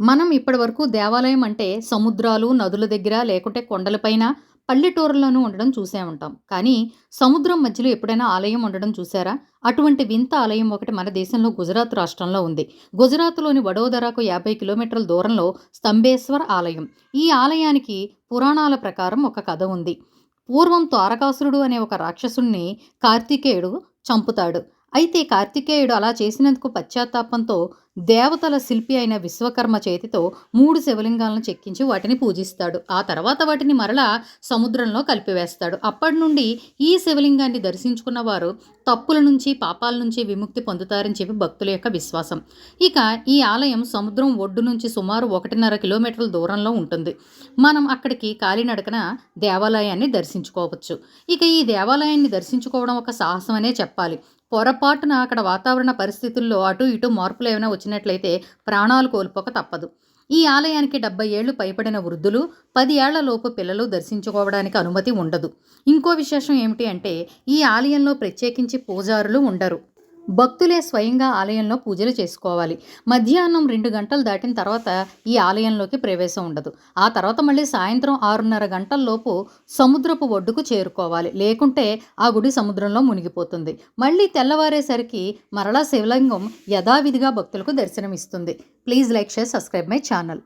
మనం ఇప్పటివరకు దేవాలయం అంటే సముద్రాలు, నదుల దగ్గర లేకుంటే కొండలపైన, పల్లెటూరుల్లోనూ ఉండడం చూసే ఉంటాం. కానీ సముద్రం మధ్యలో ఎప్పుడైనా ఆలయం ఉండడం చూసారా? అటువంటి వింత ఆలయం ఒకటి మన దేశంలో గుజరాత్ రాష్ట్రంలో ఉంది. గుజరాత్‌లోని వడోదరాకు 50 కిలోమీటర్ల దూరంలో స్తంభేశ్వర్ ఆలయం. ఈ ఆలయానికి పురాణాల ప్రకారం ఒక కథ ఉంది. పూర్వం తారకాసురుడు అనే ఒక రాక్షసుణ్ణి కార్తికేయుడు చంపుతాడు. అయితే కార్తికేయుడు అలా చేసినందుకు పశ్చాత్తాపంతో దేవతల శిల్పి అయిన విశ్వకర్మ చేతితో మూడు శివలింగాలను చెక్కించి వాటిని పూజిస్తాడు. ఆ తర్వాత వాటిని మరలా సముద్రంలో కలిపివేస్తాడు. అప్పటి నుండి ఈ శివలింగాన్ని దర్శించుకున్న వారు తప్పుల నుంచి, పాపాల నుంచి విముక్తి పొందుతారని చెప్పి భక్తుల యొక్క విశ్వాసం. ఇక ఈ ఆలయం సముద్రం ఒడ్డు నుంచి సుమారు 1.5 కిలోమీటర్ల దూరంలో ఉంటుంది. మనం అక్కడికి కాలినడకన దేవాలయాన్ని దర్శించుకోవచ్చు. ఇక ఈ దేవాలయాన్ని దర్శించుకోవడం ఒక సాహసమనే చెప్పాలి. పొరపాటున అక్కడ వాతావరణ పరిస్థితుల్లో అటు ఇటు మార్పులు ఏమైనా వచ్చిన వచ్చినట్లయితే ప్రాణాలు కోల్పోక తప్పదు. ఈ ఆలయానికి 70 ఏళ్ళు పైబడిన వృద్ధులు, పది ఏళ్ళలోపు పిల్లలు దర్శించుకోవడానికి అనుమతి ఉండదు. ఇంకో విశేషం ఏమిటి అంటే ఈ ఆలయంలో ప్రత్యేకించి పూజారులు ఉండరు. భక్తులే స్వయంగా ఆలయంలో పూజలు చేసుకోవాలి. మధ్యాహ్నం రెండు గంటలు దాటిన తర్వాత ఈ ఆలయంలోకి ప్రవేశం ఉండదు. ఆ తర్వాత మళ్ళీ సాయంత్రం 6:30 గంటల్లోపు సముద్రపు ఒడ్డుకు చేరుకోవాలి. లేకుంటే ఆ గుడి సముద్రంలో మునిగిపోతుంది. మళ్ళీ తెల్లవారేసరికి మరలా శివలింగం యథావిధిగా భక్తులకు దర్శనమిస్తుంది. Please like, share, subscribe my channel.